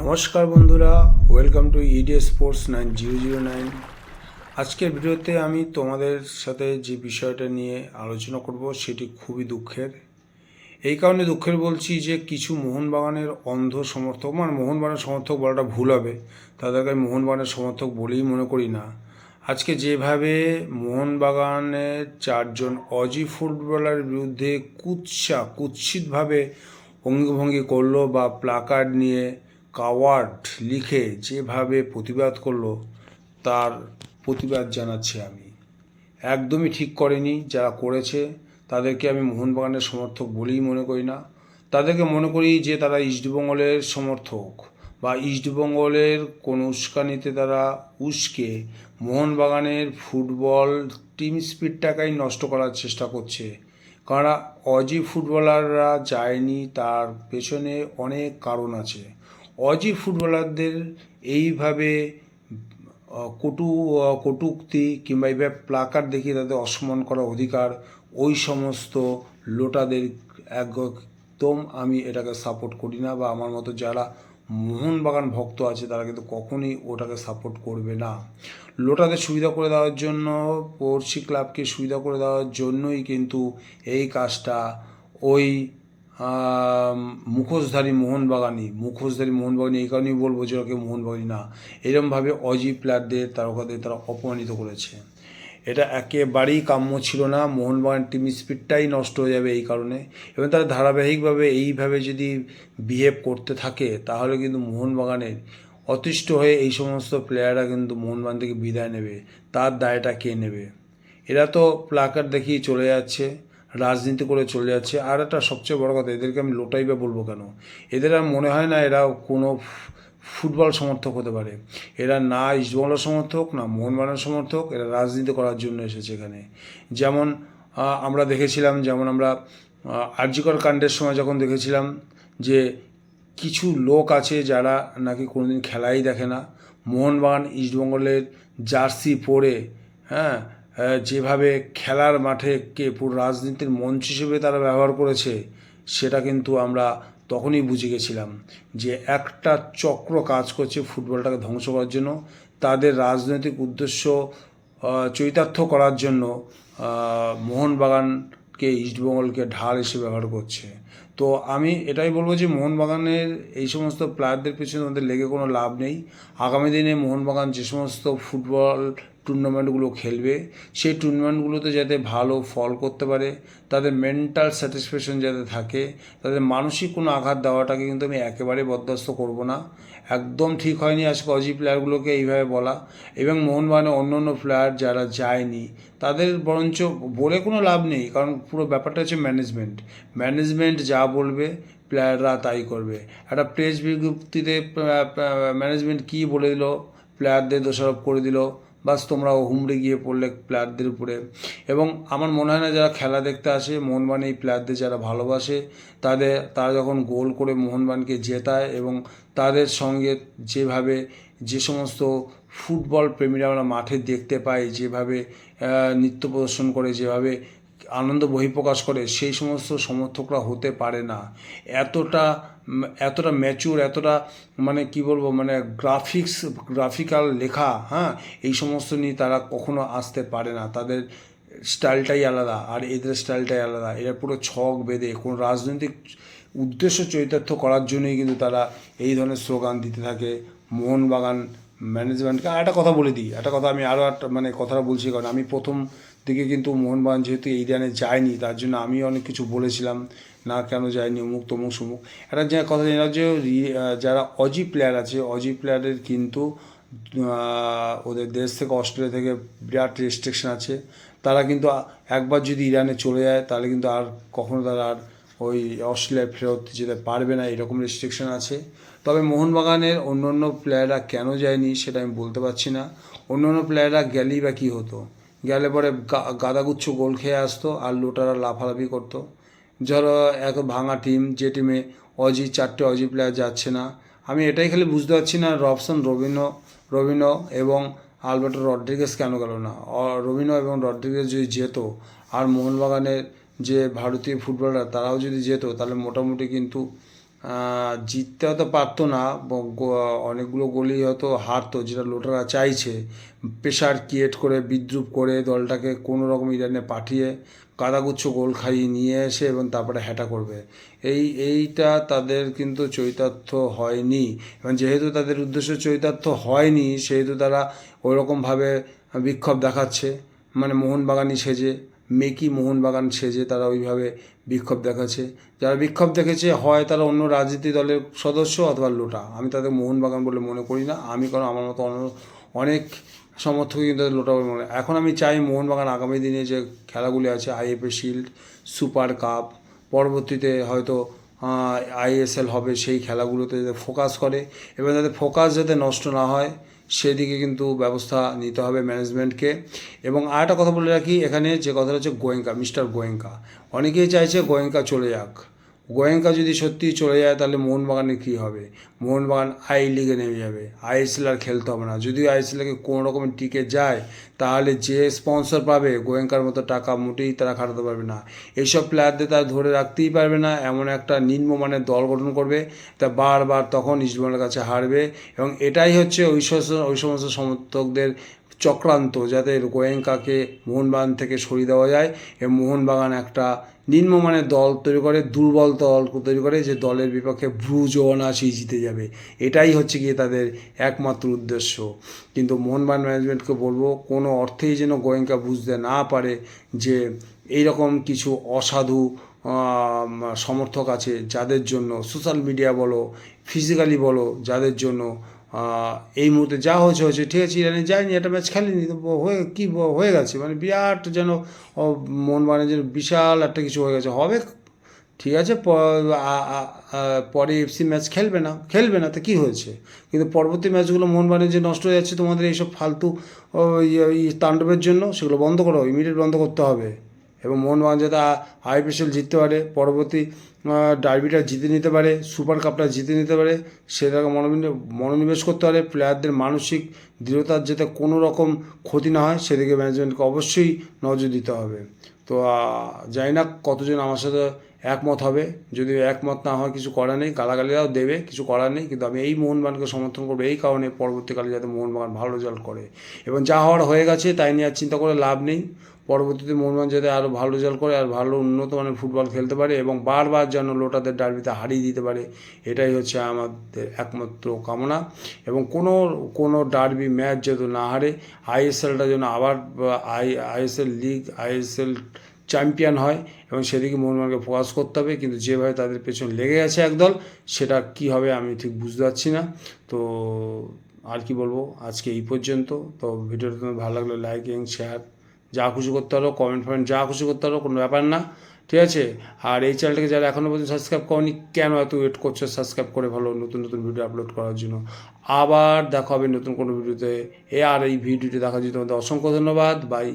নমস্কার বন্ধুরা welcome to EDS sports nine zero zero nine আজকের ভিডিওতে আমি তোমাদের সাথে যে বিষয়টা নিয়ে আলোচনা করব, সেটি খুবই দুঃখের। এই কারণে দুঃখের বলছি যে, কিছু মোহনবাগানের অন্ধ সমর্থক মানে মোহনবাগানের সমর্থক বলাটা ভুল হবে, তাদেরকে আমি মোহনবাগানের সমর্থক বলেই মনে করি না। আজকে যেভাবে মোহনবাগানের চারজন অজি ফুটবলারের বিরুদ্ধে কুৎসা, কুৎসিতভাবে অঙ্গভঙ্গি করল বা প্লাকার্ড নিয়ে কাওয়ার্ড লিখে যেভাবে প্রতিবাদ করল, তার প্রতিবাদ জানাচ্ছি আমি। একদমই ঠিক করেনি যারা করেছে, তাদেরকে আমি মোহনবাগানের সমর্থক বলেই মনে করি না। তাদেরকে মনে করি যে তারা ইস্টবেঙ্গলের সমর্থক বা ইস্টবেঙ্গলের কোন উস্কানিতে তারা উস্কে মোহনবাগানের ফুটবল টিম স্পিডটাকেই নষ্ট করার চেষ্টা করছে। কারণ অজি ফুটবলাররা যায়নি, তার পেছনে অনেক কারণ আছে। অজি ফুটবলারদের এইভাবে কটু কটূক্তি কিংবা এইভাবে প্লাকার দেখিয়ে তাদের অসম্মান করার অধিকার, ওই সমস্ত লোটাদের একদম আমি এটাকে সাপোর্ট করি না বা আমার মতো যারা মোহনবাগান ভক্ত আছে তারা কিন্তু কখনোই ওটাকে সাপোর্ট করবে না। লোটাদের সুবিধা করে দেওয়ার জন্য, পড়শি ক্লাবকে সুবিধা করে দেওয়ার জন্যই কিন্তু এই কাজটা ওই মুখোশধারী মোহনবাগানি মুখোশধারী মোহনবাগানি এই কারণেই বলব যে ওকে মোহনবাগানি না। এরমভাবে অজি প্লেয়ারদের তারকাদের তারা অপমানিত করেছে। এটা একেবারেই কাম্য ছিল না। মোহনবাগান টিম স্পিডটাই নষ্ট হয়ে যাবে এই কারণে। এবং তারা ধারাবাহিকভাবে এইভাবে যদি বিহেভ করতে থাকে, তাহলে কিন্তু মোহনবাগানের অতিষ্ঠ হয়ে এই সমস্ত প্লেয়াররা কিন্তু মোহনবাগান থেকে বিদায় নেবে। তার দায়টা কে নেবে? এরা তো প্লাকার দেখিয়ে চলে যাচ্ছে। রাজনীতি করে চলে যাচ্ছে। আর একটা সবচেয়ে বড় কথা, এদেরকে আমি লোটাই বা বলব কেন? এদের আর মনে হয় না এরা কোনো ফুটবল সমর্থক হতে পারে। এরা না ইস্টবেঙ্গলের সমর্থক, না মোহনবাগানের সমর্থক, এরা রাজনীতি করার জন্য এসেছে এখানে। যেমন আমরা দেখেছিলাম, যেমন আমরা আর্যিকর কাণ্ডের সময় যখন দেখেছিলাম যে কিছু লোক আছে যারা নাকি কোনোদিন খেলাই দেখে না, মোহনবাগান ইস্টবেঙ্গলের জার্সি পরে হ্যাঁ যেভাবে খেলার মাঠে কে পুরো রাজনীতির মঞ্চ হিসেবে তারা ব্যবহার করেছে, সেটা কিন্তু আমরা তখনই বুঝে গেছিলাম যে একটা চক্র কাজ করছে ফুটবলটাকে ধ্বংস করার জন্য। তাদের রাজনৈতিক উদ্দেশ্য চৈতার্থ করার জন্য মোহনবাগানকে ইস্টবেঙ্গলকে ঢাল হিসেবে ব্যবহার করছে। তো আমি এটাই বলব যে মোহনবাগানের এই সমস্ত প্লেয়ারদের পিছনে আমাদের লেগে কোনো লাভ নেই। আগামী দিনে মোহনবাগান যে সমস্ত ফুটবল টুর্নামেন্টগুলো খেলবে। সেই টুর্নামেন্টগুলোতে যাতে ভালো ফল করতে পারে, তাদের মেন্টাল স্যাটিসফ্যাকশন যাতে থাকে, তাদের মানসিক কোনো আঘাত দেওয়াটাকে কিন্তু আমি একেবারে বরদাস্ত করব না। একদম ঠিক হয়নি আজকে অজি প্লেয়ারগুলোকে এইভাবে বলা। এবং মোহনবাগানের অন্য অন্য প্লেয়ার যারা যায়নি, তাদের বরঞ্চ বলে কোনো লাভ নেই, কারণ পুরো ব্যাপারটা হচ্ছে ম্যানেজমেন্ট ম্যানেজমেন্ট যা বলবে প্লেয়াররা তাই করবে। একটা প্রেস বিজ্ঞপ্তিতে ম্যানেজমেন্ট কী বলে দিল প্লেয়ারদের দোষারোপ করে দিল বাস তোমরা হুমড়ে গিয়ে পড়লে প্লেয়ারদের উপরে। এবং আমার মনে হয় না যারা খেলা দেখতে আসে, মোহনবান এই প্লেয়ারদের যারা ভালোবাসে, তাদের, তারা যখন গোল করে মোহনবানকে জেতায় এবং তাদের সঙ্গে যেভাবে যে সমস্ত ফুটবল প্রেমীরা আমরা মাঠে দেখতে পাই, যেভাবে নৃত্য প্রদর্শন করে, যেভাবে আনন্দ বহিঃপ্রকাশ করে, সেই সমস্ত সমর্থকরা হতে পারে না। এতটা এতটা ম্যাচুর এতটা মানে কি বলব মানে গ্রাফিক্স গ্রাফিক্যাল লেখা হ্যাঁ এই সমস্ত নিয়ে তারা কখনো আসতে পারে না। তাদের স্টাইলটাই আলাদা আর এদের স্টাইলটাই আলাদা। এরা পুরো ছক বেঁধে, কোনো রাজনৈতিক উদ্দেশ্য চরিতার্থ করার জন্যই কিন্তু তারা এই ধরনের স্লোগান দিতে থাকে। মোহনবাগান ম্যানেজমেন্টকে আর একটা কথা বলে দিই, একটা কথা আমি আরও একটা মানে কথাটা বলছি, কারণ আমি প্রথম দিকে কিন্তু মোহনবাগান যেহেতু এই রানে যায়নি, তার জন্য আমি অনেক কিছু বলেছিলাম, না কেন যায়নি, অমুক তমুক সমুক। একটা যে কথা জানা যে, যারা অজি প্লেয়ার আছে, অজি প্লেয়ারের কিন্তু ওদের দেশ থেকে অস্ট্রেলিয়া থেকে বিরাট রেস্ট্রিকশন আছে। তারা কিন্তু একবার যদি ইরানে চলে যায়, তাহলে কিন্তু আর কখনো তারা আর ওই অস্ট্রেলিয়ায় ফেরত যেতে পারবে না, এরকম রেস্ট্রিকশন আছে। তবে মোহনবাগানের অন্য অন্য প্লেয়াররা কেন যায়নি, সেটা আমি বলতে পারছি না। অন্য অন্য প্লেয়াররা গেলেই বা কী হতো? গেলে পরে গাদাগুচ্ছ গোল খেয়ে আসতো আর লোটারা লাফালাফি করতো। ধরো এক ভাঙা টিম যে টিমে অজি, চারটে অজি প্লেয়ার যাচ্ছে না, আমি এটাই খালি বুঝতে পারছি না রবসন রবিনো রবিনো এবং আলবার্টো রড্রিগেস কেন গেল না? রবিনো এবং রড্রিগেস যদি যেত আর মোহনবাগানের যে ভারতীয় ফুটবলার তারাও যদি যেত, তাহলে মোটামুটি কিন্তু জিততে হয়তো পারতো না অনেকগুলো গোলই হয়তো হারতো, যেটা লোটারা চাইছে। প্রেশার ক্রিয়েট করে, বিদ্রুপ করে, দলটাকে কোনো রকম ইরানে পাঠিয়ে, কাদাগুচ্ছ গোল খাইয়ে নিয়ে এসে এবং তারপরে হ্যাটা করবে। এই, এইটা তাদের কিন্তু চৈতার্থ হয়নি। এবং যেহেতু তাদের উদ্দেশ্য চৈতার্থ হয়নি, সেহেতু তারা ওইরকমভাবে বিক্ষোভ দেখাচ্ছে। মানে মোহনবাগানই সেজে। মেকি মোহনবাগান সেজে তারা ওইভাবে বিক্ষোভ দেখাচ্ছে। যারা বিক্ষোভ দেখেছে, হয় তারা অন্য রাজনীতি দলের সদস্য অথবা লোটা। আমি তাদের মোহনবাগান বলে মনে করি না। আমি কারণ আমার মতো অন্য অনেক সমর্থক কিন্তু তাদের লোটা বলে মনে। এখন আমি চাই মোহনবাগান আগামী দিনে যে খেলাগুলি আছে আইএফএ শিল্ড, সুপার কাপ, পরবর্তীতে হয়তো আইএসএল হবে সেই খেলাগুলোতে যাতে ফোকাস করে এবং যাতে ফোকাস যাতে নষ্ট না হয়। সেদিকে কিন্তু ব্যবস্থা নিতে হবে ম্যানেজমেন্টকে। এবং আর একটা কথা বলে রাখি, এখানে যে কথাটা হচ্ছে গোয়েঙ্কা, মিস্টার গোয়েঙ্কা। অনেকেই চাইছে গোয়েঙ্কা চলে যাক। গোয়েঙ্কা যদি সত্যিই চলে যায়, তাহলে মোহনবাগানের কী হবে? মোহনবাগান আই লিগে নেমে যাবে। আইএসএল আর খেলতে হবে না। যদিও আইএসএলকে কোনো রকমের টিকে যায়, তাহলে যে স্পন্সর পাবে, গোয়েঙ্কার মতো টাকা মোটেই তারা খাটাতে পারবে না। এইসব প্লেয়ারদের তারা ধরে রাখতেই পারবে না। এমন একটা নিম্নমানের দল গঠন করবে, তা বারবার তখন ইস্টবেঙ্গলের কাছে হারবে। এবং এটাই হচ্ছে ওই ওই সমস্ত সমর্থকদের চক্রান্ত যাতে গোয়েঙ্কাকে মোহনবাগান থেকে সরিয়ে দেওয়া যায় এবং মোহনবাগান একটা নিম্নমানের দল তৈরি করে, দুর্বল দল তৈরি করে যে দলের বিপক্ষে ব্রুজ অনায়াসেই জিতে যাবে। এটাই হচ্ছে গিয়ে তাদের একমাত্র উদ্দেশ্য। কিন্তু মোহনবাগান ম্যানেজমেন্টকে বলব, কোনো অর্থেই যেন গোয়েঙ্কা বুঝতে না পারে যে এইরকম কিছু অসাধু সমর্থক আছে যাদের জন্য, সোশ্যাল মিডিয়া বলো, ফিজিক্যালি বলো, যাদের জন্য এই মুহূর্তে যা হয়েছে হয়েছে ঠিক আছে ইরানে যায়নি একটা ম্যাচ খেলেনি হয়ে কী হয়ে গেছে? মানে বিরাট যেন মন মোহনবাগানের যেন বিশাল একটা কিছু হয়ে গেছে। হবে ঠিক আছে পরে এফসি ম্যাচ খেলবে না খেলবে না তো কী হয়েছে? কিন্তু পরবর্তী ম্যাচগুলো মন মোহনবাগানের যে নষ্ট হয়ে যাচ্ছে তোমাদের এইসব ফালতু ও, ই- ই তাণ্ডবের জন্য সেগুলো বন্ধ করো ইমিডিয়েট বন্ধ করতে হবে। এবং মোহনবাগান যাতে আইপিএসএল জিততে পারে, পরবর্তী ডার্বিটা জিতে নিতে পারে সুপার কাপটা জিতে নিতে পারে সেটাকে মনোনিবেশ করতে পারে প্লেয়ারদের মানসিক দৃঢ়তার যাতে কোনো রকম ক্ষতি না হয়, সেদিকে ম্যানেজমেন্টকে অবশ্যই নজর দিতে হবে। তো যাই না কতজন আমার সাথে একমত হবে। যদি একমত না হয় কিছু করার নেই, গালাগালিরাও দেবে, কিছু করার নেই, কিন্তু আমি এই মোহনবাগানকে সমর্থন করব, এই কারণে পরবর্তীকালে যাতে মোহনবাগান ভালো রেজাল্ট করে। এবং যা হওয়ার হয়ে গেছে, তাই নিয়ে আর চিন্তা করে লাভ নেই। পরবর্তীতে মোহনবাগান যাতে আরও ভালো রেজাল্ট করে, আর ভালো উন্নত মানের ফুটবল খেলতে পারে, এবং বারবার যেন লোটাদের ডার্বিতে হারিয়ে দিতে পারে, এটাই হচ্ছে আমাদের একমাত্র কামনা। এবং কোনো কোনো ডার্বি ম্যাচ যেন না হারে, আইএসএলটা যেন আবার I, ISL league, ISL champion হয় এবং সেদিকে মোহনবাগানকে ফোকাস করতে হবে। কিন্তু যেভাবে তাদের পেছনে লেগে আছে একদল, সেটা কি হবে আমি ঠিক বুঝতে পারছি না। তো আর কি বলব, আজকে এই পর্যন্ত। তো ভিডিওটা তোমার ভালো লাগলে লাইক শেয়ার যা খুশি করতে পারো কমেন্ট ফমেন্ট যা খুশি করতে পারো, কোনো ব্যাপার না। ঠিক আছে? আর এই চ্যানেলটাকে যারা এখনও পর্যন্ত সাবস্ক্রাইব করনি, কেন এত ওয়েট করছ সাবস্ক্রাইব করে ভালো নতুন নতুন ভিডিও আপলোড করার জন্য? আবার দেখা হবে নতুন কোনো ভিডিওতে এ আর এই ভিডিওটি দেখার জন্য তোমাদের অসংখ্য ধন্যবাদ। বাই